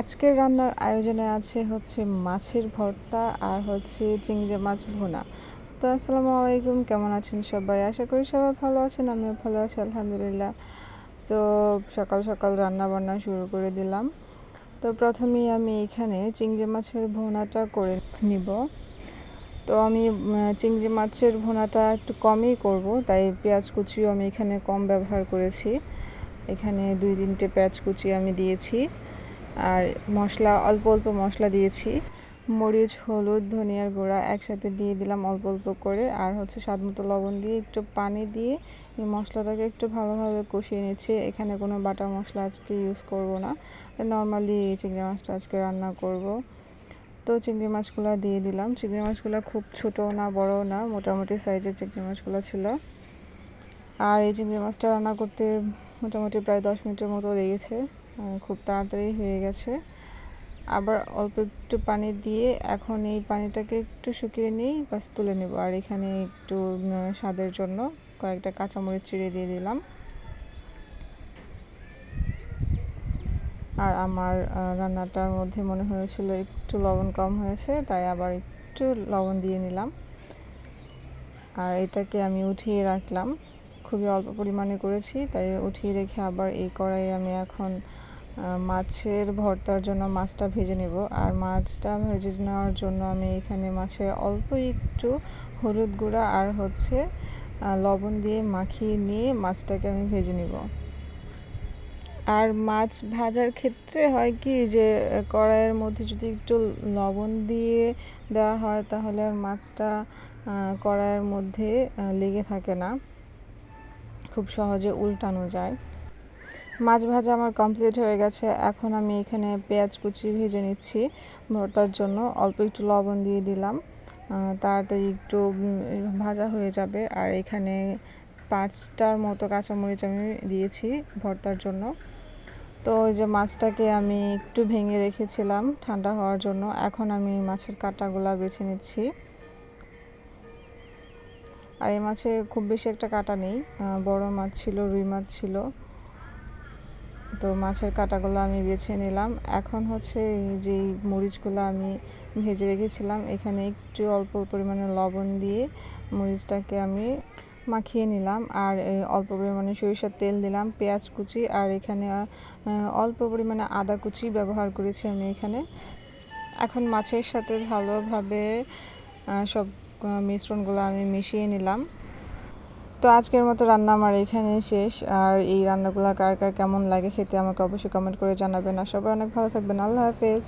আজকের রান্নার আয়োজনে আছে হচ্ছে মাছের ভর্তা আর হচ্ছে চিংড়ি মাছ ভুনা। তো আসসালামু আলাইকুম, কেমন আছেন সবাই? আশা করি সবাই ভালো আছেন, আমিও ভালো আছি, আলহামদুলিল্লাহ। তো সকাল সকাল রান্না বান্না শুরু করে দিলাম। তো প্রথমেই আমি এখানে চিংড়ি মাছের ভুনাটা করে নিব। তো আমি চিংড়ি মাছের ভুনাটা একটু কমই করব, তাই পেঁয়াজ কুচিও আমি এখানে কম ব্যবহার করেছি। এখানে দুই তিনটে পেঁয়াজ কুচি আমি দিয়েছি। আর মশলা, অল্প অল্প মশলা দিয়েছি। মরিচ, হলুদ, ধনিয়ার গুঁড়া একসাথে দিয়ে দিলাম অল্প অল্প করে। আর হচ্ছে স্বাদ মতো লবণ দিয়ে একটু পানি দিয়ে এই মশলাটাকে একটু ভালোভাবে কষিয়ে নিচ্ছি। এখানে কোনো বাটা মশলা আজকে ইউজ করব না। নর্মালি চিংড়ি মাছটা আজকে রান্না করব। তো চিংড়ি মাছগুলো দিয়ে দিলাম। চিংড়ি মাছগুলো খুব ছোটো না, বড় না, মোটামুটি সাইজের চিংড়ি মাছগুলো ছিল। আর এই চিংড়ি মাছটা রান্না করতে মোটামুটি প্রায় দশ মিনিটের মতো লেগেছে খুব তাড়াতাড়ি হয়ে গেছে। আবার অল্প একটু পানি দিয়ে এখন এই পানিটাকে একটু শুকিয়ে নিই বাস তুলে নেব। আর এখানে একটু স্বাদের জন্য কয়েকটা কাঁচামরিচ চিড়ে দিয়ে দিলাম। আর আমার রান্নাটার মধ্যে মনে হয়েছিল একটু লবণ কম হয়েছে, তাই আবার একটু লবণ দিয়ে নিলাম। আর এটাকে আমি উঠিয়ে রাখলাম। খুবই অল্প পরিমাণে করেছি, তাই উঠিয়ে রেখে আবার এই কড়াইয়ে আমি এখন মাছের ভর্তার জন্য মাছটা ভেজে নেব। আর মাছটা ভেজে নেওয়ার জন্য আমি এখানে মাছে অল্প একটু হলুদ গুঁড়া আর হচ্ছে লবণ দিয়ে মাখিয়ে নিয়ে মাছটাকে আমি ভেজে নেব। আর মাছ ভাজার ক্ষেত্রে হয় কি যে, কড়াইয়ের মধ্যে যদি একটু লবণ দিয়ে দেওয়া হয়, তাহলে আর মাছটা কড়াইয়ের মধ্যে লেগে থাকে না। খুব সহজে উল্টানো যায়। মাছ ভাজা আমার কমপ্লিট হয়ে গেছে। এখন আমি এখানে পেঁয়াজ কুচি ভেজে নিচ্ছি ভর্তার জন্য। অল্প একটু লবণ দিয়ে দিলাম। তাড়াতাড়ি একটু ভাজা হয়ে যাবে। আর এখানে পাঁচটার মতো কাঁচামরিচ আমি দিয়েছি ভর্তার জন্য। তো ওই যে মাছটাকে আমি একটু ভেঙে রেখেছিলাম ঠান্ডা হওয়ার জন্য। এখন আমি মাছের কাঁটাগুলো বেছে নিচ্ছি। আর এই মাছে খুব বেশি একটা কাটা নেই বড় মাছ ছিল, রুই মাছ ছিল। তো মাছের কাটাগুলো আমি বেছে নিলাম। এখন হচ্ছে যেই মরিচগুলো আমি ভেজে রেখেছিলাম, এখানে একটু অল্প পরিমাণে লবণ দিয়ে মরিচটাকে আমি মাখিয়ে নিলাম। আর অল্প পরিমাণে সরিষার তেল দিলাম, পেঁয়াজ কুচি, আর এখানে অল্প পরিমাণে আদা কুচি ব্যবহার করেছি আমি এখানে। এখন মাছের সাথে ভালোভাবে সব মিশ্রণগুলো আমি মিশিয়ে নিলাম। তো আজকের মতো রান্না আমার এখানে শেষ। আর এই রান্নাগুলো কার কার কেমন লাগে খেতে আমাকে অবশ্যই কমেন্ট করে জানাবেন। আর সবাই অনেক ভালো থাকবেন। আল্লাহ হাফেজ।